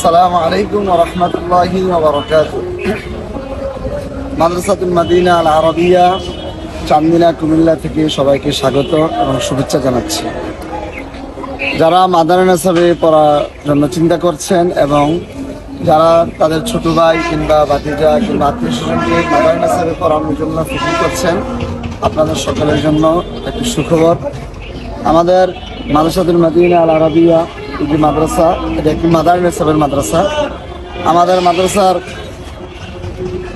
আসসালামু আলাইকুম রহমতুল্লাহি মাদ্রাসাতুল মাদিনা আল আরবিয়া, চান্দিনা কুমিল্লা থেকে সবাইকে স্বাগত এবং শুভেচ্ছা জানাচ্ছি। যারা মাদারানা সাবে পড়ার জন্য চিন্তা করছেন এবং যারা তাদের ছোট ভাই কিংবা বাতিজা কিংবা আত্মীয় স্বজনকে মাদারানা সাবে পড়ানোর জন্য ফিকির করছেন, আপনাদের সকলের জন্য একটি সুখবর। আমাদের মাদ্রাসাতুল মাদিনা আল আরবিয়া যে মাদ্রাসা, এটা একটি মাদারানা সাবের মাদ্রাসা। আমাদের মাদ্রাসার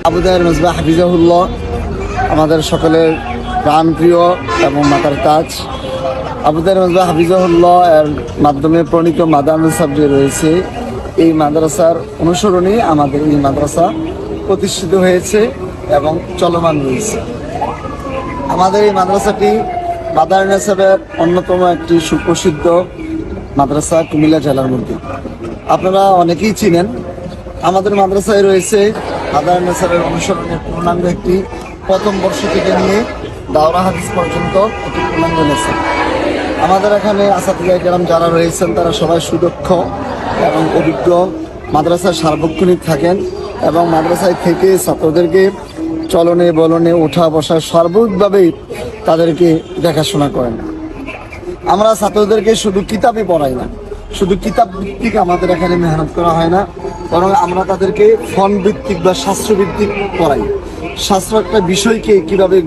আবুদায়ের মেজবা হাফিজাহুল্লাহ, আমাদের সকলের প্রাণপ্রিয় এবং মাতার তাজ। আবুদায়ের মেজবা হাফিজাহুল্লাহ এর মাধ্যমে প্রণীত মাদার সাহেব যে রয়েছে, এই মাদ্রাসার অনুসরণে আমাদের এই মাদ্রাসা প্রতিষ্ঠিত হয়েছে এবং চলমান রয়েছে। আমাদের এই মাদ্রাসাটি মাদার সাহেবের অন্যতম একটি সুপ্রসিদ্ধ মাদ্রাসা কুমিল্লা জেলার মধ্যে। আপনারা অনেকেই চিনেন। আমাদের মাদ্রাসায় রয়েছে মাদার নেসারের অনুসরণের পূর্ণাঙ্গ একটি প্রথম বর্ষ থেকে নিয়ে দাওরা হাদিস পর্যন্ত একটি পূর্ণাঙ্গ নেশা আমাদের এখানে আসাদিয়া গ্রাম যারা রয়েছেন, তারা সবাই সুদক্ষ এবং অভিজ্ঞ। মাদ্রাসার সার্বক্ষণিক থাকেন এবং মাদ্রাসায় থেকে ছাত্রদেরকে চলনে বলনে ওঠা বসা সার্বিকভাবেই তাদেরকে দেখাশোনা করেন। আমরা ছাত্রদেরকে শুধু কিতাবই পড়াই না, শুধু কিতাব ভিত্তিক আমাদের এখানে মেহনত করা হয় না, বরং আমরা তাদেরকে ফন ভিত্তিক বা শাস্ত্র ভিত্তিক পড়াই। শাস্ত্র একটা বিষয়কে কীভাবে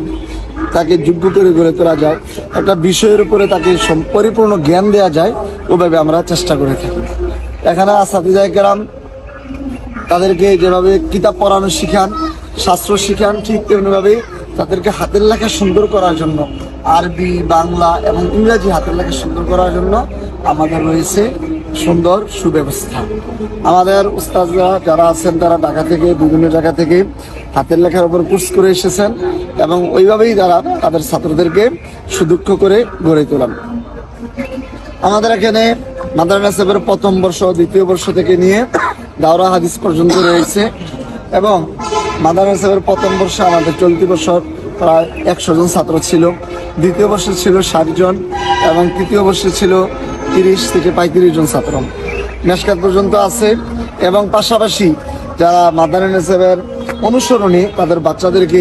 তাকে যোগ্য করে গড়ে তোলা যায়, একটা বিষয়ের উপরে তাকে পরিপূর্ণ জ্ঞান দেওয়া যায়, ওভাবে আমরা চেষ্টা করে থাকি। এখানে আসাদিজায় গ্রাম তাদেরকে যেভাবে কিতাব পড়ানো শিখান, শাস্ত্র শিখান, ঠিক তেমনিভাবে তাদেরকে হাতের লেখা সুন্দর করার জন্য আরবি, বাংলা এবং ইংরাজি হাতের লেখা সুন্দর করার জন্য আমাদের রয়েছে সুন্দর সুব্যবস্থা। আমাদের উস্তাদরা যারা আছেন, তারা ঢাকা থেকে, বিভিন্ন জায়গা থেকে হাতের লেখার উপর কোর্স করে এসেছেন এবং ওইভাবেই তারা তাদের ছাত্রদেরকে সুদক্ষ করে গড়ে তোলান। আমাদের এখানে মাদারানা সাহেবের প্রথম বর্ষ, দ্বিতীয় বর্ষ থেকে নিয়ে দাওরা হাদিস পর্যন্ত রয়েছে এবং মাদারানা সাহেবের প্রথম বর্ষ আমাদের চলতি বছর প্রায় একশো জন ছাত্র ছিল। দ্বিতীয় বর্ষে ছিল ষাট জন এবং তৃতীয় বর্ষে ছিল তিরিশ থেকে পঁয়ত্রিশ জন ছাত্র। মেসকাত পর্যন্ত আছে এবং পাশাপাশি যারা মাদারানা সাহেবের অনুসরণে, তাদের বাচ্চাদেরকে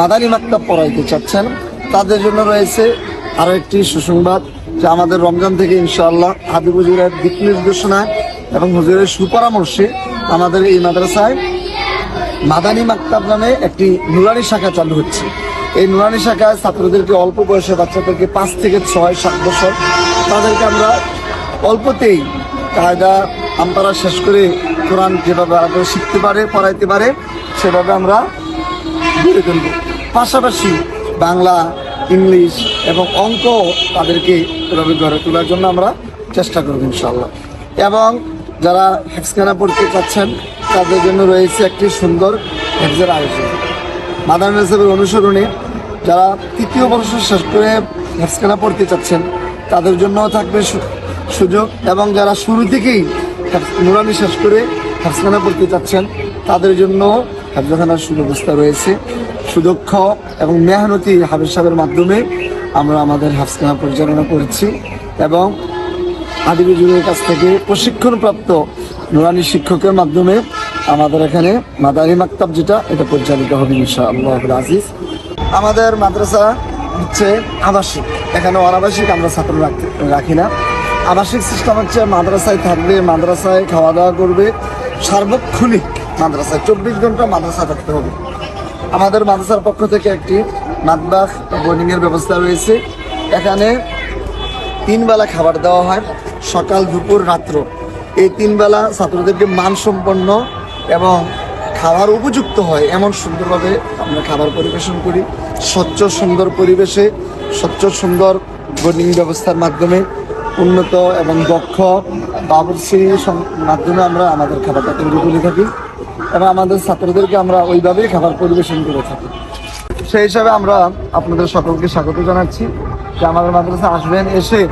মাদানী মাক্তাব পড়াইতে চাচ্ছেন। তাদের জন্য রয়েছে আরও একটি সুসংবাদ যে আমাদের রমজান থেকে ইনশাআল্লাহ হাবিব হুজুরের দিক নির্দেশনায় এবং হুজুরের সুপরামর্শে আমাদের এই মাদ্রাসায় মাদানী মাক্তাব নামে একটি নুরানি শাখা চালু হচ্ছে। এই নুরানি শাখায় ছাত্রদেরকে অল্প বয়সে বাচ্চাদেরকে পাঁচ থেকে ছয়, সাত বছর। তাদেরকে আমরা অল্পতেই কায়দা আমরা শেষ করে কোরআন যেভাবে আরও শিখতে পারে, পড়াইতে পারে, সেভাবে আমরা গড়ে তুলব। পাশাপাশি বাংলা, ইংলিশ এবং অঙ্ক তাদেরকে এভাবে গড়ে তোলার জন্য আমরা চেষ্টা করব ইনশাল্লাহ এবং যারা হেফসখানা পড়তে চাচ্ছেন, তাদের জন্য রয়েছে একটি সুন্দর হেক্সের আয়োজন। মাদার সাহেবের অনুসরণে যারা তৃতীয় বর্ষ শেষ করে হেফসখানা পড়তে চাচ্ছেন, তাদের জন্যও থাকবে সুযোগ এবং যারা শুরু থেকেই নুরানি শেষ করে হেফসখানা পড়তে চাচ্ছেন, তাদের জন্য হেফজখানার সুব্যবস্থা রয়েছে। সুদক্ষ এবং মেহনতি হাবিজ সাহেবের মাধ্যমে আমরা আমাদের হাফসখানা পরিচালনা করছি এবং আদিবি যুগের কাছ থেকে প্রশিক্ষণপ্রাপ্ত নুরানি শিক্ষকের মাধ্যমে আমাদের এখানে মাদারি মাক্তাব যেটা, এটা পরিচালিত হবে ইনশাআল্লাহ আজিজ আমাদের মাদ্রাসা হচ্ছে আবাসিক। এখানে অনাবাসিক আমরা ছাত্র রাখি না। আবাসিক সিস্টেম হচ্ছে মাদ্রাসায় থাকবে, মাদ্রাসায় খাওয়া দাওয়া করবে, সার্বক্ষণিক মাদ্রাসায়, চব্বিশ ঘণ্টা মাদ্রাসা থাকতে হবে। আমাদের মাদ্রাসার পক্ষ থেকে একটি মাদবাস বোর্ডিং এর ব্যবস্থা রয়েছে। এখানে তিন বেলা খাবার দেওয়া হয়, সকাল, দুপুর, রাত্র। এই তিন বেলা ছাত্রদেরকে মানসম্পন্ন এবং খাবার উপযুক্ত হয়, এমন সুন্দরভাবে আমরা খাবার পরিবেশন করি। স্বচ্ছ, সুন্দর পরিবেশে, স্বচ্ছ, সুন্দর বোর্ডিং ব্যবস্থার মাধ্যমে উন্নত এবং দক্ষ বাবুর্চির সং- মাধ্যমে আমরা আমাদের খাবারটা তৈরি করে থাকি এবং আমাদের ছাত্রদেরকে আমরা ওইভাবেই খাবার পরিবেশন করে থাকি। সেই হিসাবে আমরা আপনাদের সকলকে স্বাগত জানাচ্ছি যে আমাদের মাদ্রাসা আসবেন এসে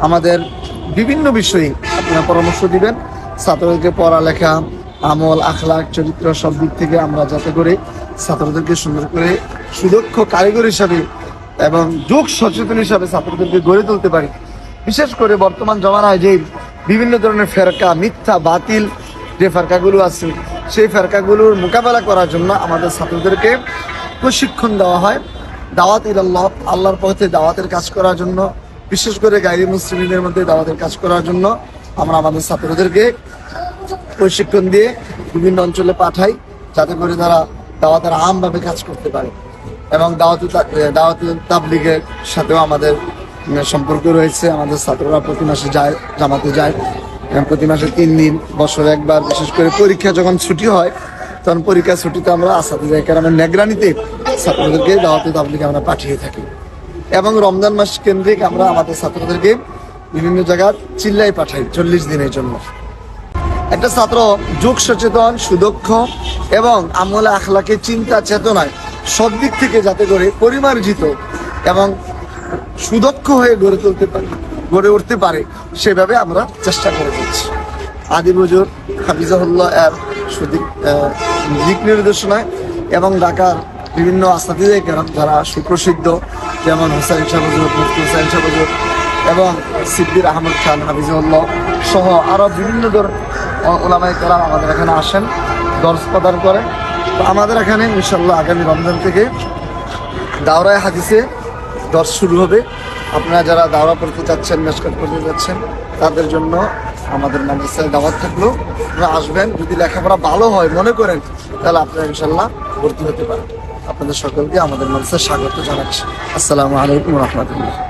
আমাদের বিভিন্ন বিষয়ে আপনারা পরামর্শ দিবেন। ছাত্রদেরকে পড়ালেখা আমল আখলাক চরিত্র সব দিক থেকে আমরা যাতে করে ছাত্রদেরকে সুন্দর করে সুদক্ষ কারিগর হিসাবে এবং যোগ সচেতন হিসাবে ছাত্রদেরকে গড়ে তুলতে পারি। বিশেষ করে বর্তমান জমানায় যে বিভিন্ন ধরনের ফেরকা, মিথ্যা, বাতিল যে ফেরকাগুলো আছে, সেই ফেরকাগুলোর মোকাবেলা করার জন্য আমাদের ছাত্রদেরকে প্রশিক্ষণ দেওয়া হয়। দাওয়াত আল্লাহ আল্লাহর পথে দাওয়াতের কাজ করার জন্য, বিশেষ করে গাইরি মুসলিমদের মধ্যে দাওয়াতের কাজ করার জন্য আমরা আমাদের ছাত্রদেরকে প্রশিক্ষণ দিয়ে বিভিন্ন অঞ্চলে পাঠাই, যাতে করে তারা দাওয়াতের আমভাবে কাজ করতে পারে। এবং দাওয়াতি দাওয়াতি তাবলিগের সাথেও আমাদের সম্পর্ক রয়েছে। আমাদের ছাত্ররা প্রতি মাসে যায়, জামাতে যায়। প্রতি মাসে তিন দিন, বছরে একবার, বিশেষ করে পরীক্ষা যখন ছুটি হয়, তখন পরীক্ষা ছুটিতে আমরা আসাতে যাই কারণ নেগরানিতে ছাত্রদেরকে দাওয়াতি তাবলিগে আমরা পাঠিয়ে থাকি। এবং রমজান মাস কেন্দ্রিক আমরা আমাদের ছাত্রদেরকে বিভিন্ন জায়গায় চিল্লাই পাঠাই, চল্লিশ দিনের জন্য। একটা ছাত্র যুগ সচেতন, সুদক্ষ এবং আমলে আখলাকে চিন্তা চেতনায় সব দিক থেকে যাতে করে পরিমার্জিত এবং সুদক্ষ হয়ে গড়ে তুলতে পারে, গড়ে উঠতে পারে, সেভাবে আমরা চেষ্টা করে যাচ্ছি। আদি বজুর হাফিজাহুল্লাহ এর সুদিক দিক নির্দেশনায় এবং ঢাকার বিভিন্ন আস্তাদিদের কেরাম যারা সুপ্রসিদ্ধ যেমন হোসেন শাহ হুজুর মুফতি হোসেন শাহ হুজুর এবং সিদ্দির আহমদ খান হাফিজুল্লাহ সহ আরও বিভিন্ন ধর ওলামাই কেরাম আমাদের এখানে আসেন, দর্শ প্রদান করেন তো আমাদের এখানে ইনশাল্লাহ আগামী রমজান থেকে দাওরায় হাদিসে দর্শ শুরু হবে। আপনারা যারা দাওরা পড়তে যাচ্ছেন মেসকাট করতে যাচ্ছেন তাদের জন্য আমাদের মাদ্রাসায় দাওয়াত থাকল। আপনারা আসবেন, যদি লেখাপড়া ভালো হয়, মনে করেন, তাহলে আপনারা ইনশাল্লাহ ভর্তি হতে পারেন। আপনাদের সকলকে আমাদের মাদ্রাসায় স্বাগত জানাচ্ছি। আসসালামু আলাইকুম রহমতুল্লাহ।